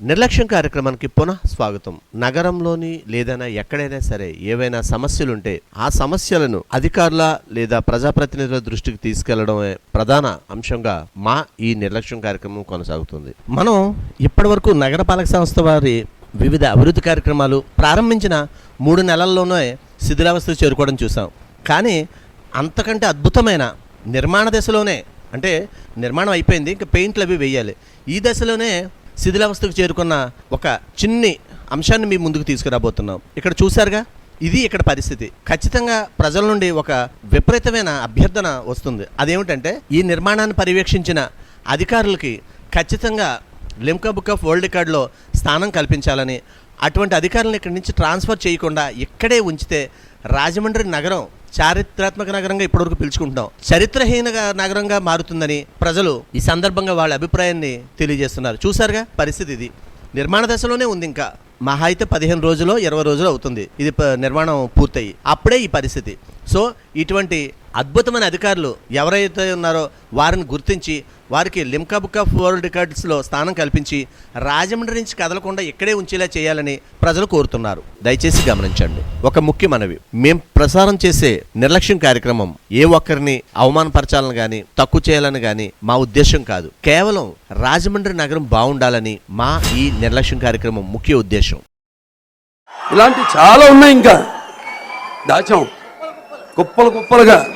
నిర్లక్ష్యం కార్యక్రమానికి పునః స్వాగతం. నగరంలోని లేదైనా ఎక్కడైనా సరే ఏవైనా సమస్యలుంటే ఆ సమస్యలను అధికారుల లేదా ప్రజాప్రతినిధుల దృష్టికి తీసుకెళ్ళడమే ప్రధాన అంశంగా మా ఈ నిర్లక్ష్యం కార్యక్రమం కొనసాగుతుంది. మనం ఇప్పటివరకు నగరపాలక సంస్థ వారి వివిధ అభివృద్ధి కార్యక్రమాలు ప్రారంభించిన మూడు నెలల్లోనే శిథిలావస్థలు చేరుకోవడం చూసాం కానీ అంతకంటే అద్భుతమైన నిర్మాణ దశలోనే అంటే నిర్మాణం అయిపోయింది ఇంకా పెయింట్లు అవి వేయాలి. ఈ దశలోనే శిథిలావస్థకు చేరుకున్న ఒక చిన్ని అంశాన్ని మీ ముందుకు తీసుకురాబోతున్నాం. ఇక్కడ చూశారుగా? ఇది ఇక్కడ పరిస్థితి. ఖచ్చితంగా ప్రజల నుండి ఒక విపరీతమైన అభ్యర్థన వస్తుంది. అదేమిటంటే ఈ నిర్మాణాన్ని పర్యవేక్షించిన అధికారులకి ఖచ్చితంగా లిమ్కా బుక్ ఆఫ్ వరల్డ్ రికార్డులో స్థానం కల్పించాలని అటువంటి అధికారులను ఇక్కడి నుంచి ట్రాన్స్ఫర్ చేయకుండా ఇక్కడే ఉంచితే రాజమండ్రి నగరం చారిత్రాత్మక నగరంగా ఇప్పటివరకు పిలుచుకుంటున్నాం. చరిత్రహీన నగరంగా మారుతుందని ప్రజలు ఈ సందర్భంగా వాళ్ళ అభిప్రాయాన్ని తెలియజేస్తున్నారు. చూసారుగా పరిస్థితి ఇది. నిర్మాణ దశలోనే ఉంది ఇంకా. మహా అయితే పదిహేను రోజులు ఇరవై రోజులు అవుతుంది. ఇది ప- నిర్మాణం పూర్తయి. అప్పుడే ఈ పరిస్థితి. సో ఇటువంటి అద్భుతమైన అధికారులు ఎవరైతే ఉన్నారో వారిని గుర్తించి వారికి లిమ్కా బుక్ ఆఫ్ వరల్డ్ రికార్డ్స్లో స్థానం కల్పించి రాజమండ్రి నుంచి కదలకుండా ఇక్కడే ఉంచేలా చేయాలని ప్రజలు కోరుతున్నారు. దయచేసి గమనించండి. ఒక ముఖ్య మనవి. మేం ప్రసారం చేసే నిర్లక్ష్యం కార్యక్రమం ఏ ఒక్కరిని అవమానపరచాలని కానీ తక్కువ చేయాలని కానీ మా ఉద్దేశం కాదు. కేవలం రాజమండ్రి నగరం బాగుండాలని మా ఈ నిర్లక్ష్యం కార్యక్రమం ముఖ్య ఉద్దేశం ఇలాంటి చాలా ఉన్నాయి ఇంకా. దాచాం. కుప్పలు కుప్పలుగా.